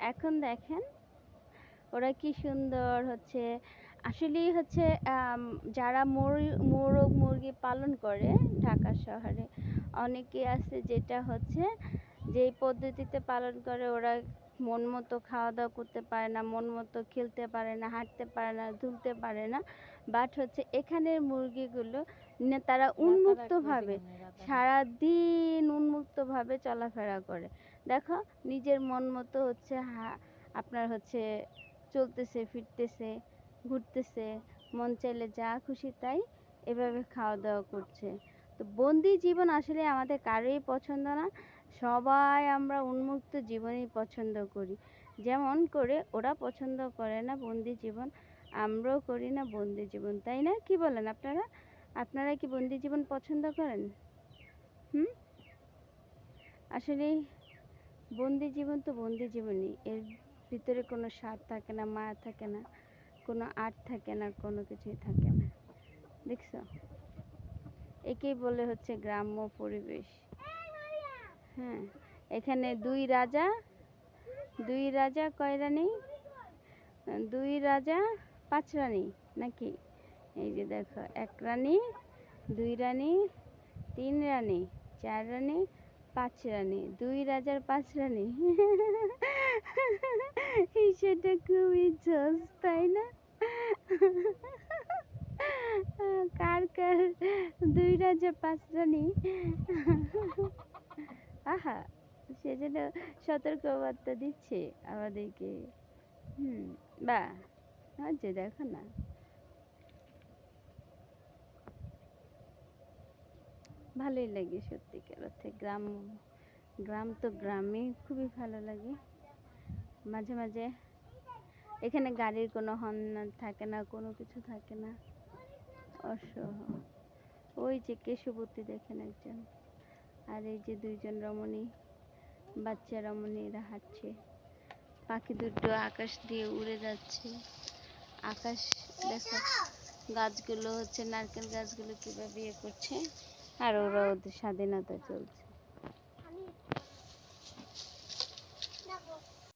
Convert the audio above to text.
এখন দেখেন ওরা কি সুন্দর হচ্ছে। আসলেই হচ্ছে যারা মুর- মোরগ মুরগি পালন করে ঢাকা শহরে অনেকে আছে যেটা হচ্ছে যেই পদ্ধতিতে পালন করে ওরা মন মতো খাওয়া দাওয়া করতে পারে না মন মতো খেলতে পারে না হাঁটতে পারে না দুলতে পারে না। বাট হচ্ছে এখানের মুরগিগুলো তারা উন্মুক্তভাবে সারাদিন উন্মুক্তভাবে চলাফেরা করে। দেখো নিজের মন মতো হচ্ছে হা- আপনার হচ্ছে চলতেছে ফিরতেছে ঘুরতেছে মন চাইলে যা খুশি তাই এভাবে খাওয়া দাওয়া করছে। তো বন্দি জীবন আসলে আমাদের কারোই পছন্দ না। সবাই আমরা উন্মুক্ত জীবনই পছন্দ করি। যেমন করে ওরা পছন্দ করে না বন্দি জীবন, আমরাও করি না বন্দি জীবন। তাই না? কি বলেন আপনারা? আপনারা কি বন্দি জীবন পছন্দ করেন? হুম? আসলে বন্দি জীবন তো বন্দি জীবনই। এর ভিতরে কোনো স্বাদ থাকে না, মায়া থাকে না, কোনো আর্ট থাকে না, কোনো কিছুই থাকে না। দেখছ? একেই বলে হচ্ছে গ্রাম্য পরিবেশ। হ্যাঁ এখানে দুই রাজা দুই রাজা কয় রানী? দুই রাজা পাঁচ রানী নাকি? এই যে দেখো এক রানী দুই রানী তিন রানী চার রানী পাঁচ রানী। দুই রাজার পাঁচ রানী। সেটা খুবই জোস তাই না? কার কার? দুই রাজা পাঁচ রানী। আহা সে যেন সতর্ক বার্তা দিচ্ছে আমাদেরকে। হুম, বা হচ্ছে দেখো না। ভালোই লাগে সত্যিকার অর্থে গ্রাম গ্রাম তো গ্রামে খুবই ভালো লাগে। মাঝে মাঝে এখানে গাড়ির কোনো হর্ন থাকে না, কোনো কিছু থাকে না। অসহ ওই যে কেশবতী দেখেন একজন। আর এই যে দুইজন রমণী, বাচ্চা রমণী এরা হাঁটছে। পাখি দুটো আকাশ দিয়ে উড়ে যাচ্ছে। আকাশ দেখো, গাছগুলো হচ্ছে নারকেল গাছগুলো কীভাবে ইয়ে করছে। আর ওরা ওদের স্বাধীনতা চলছে।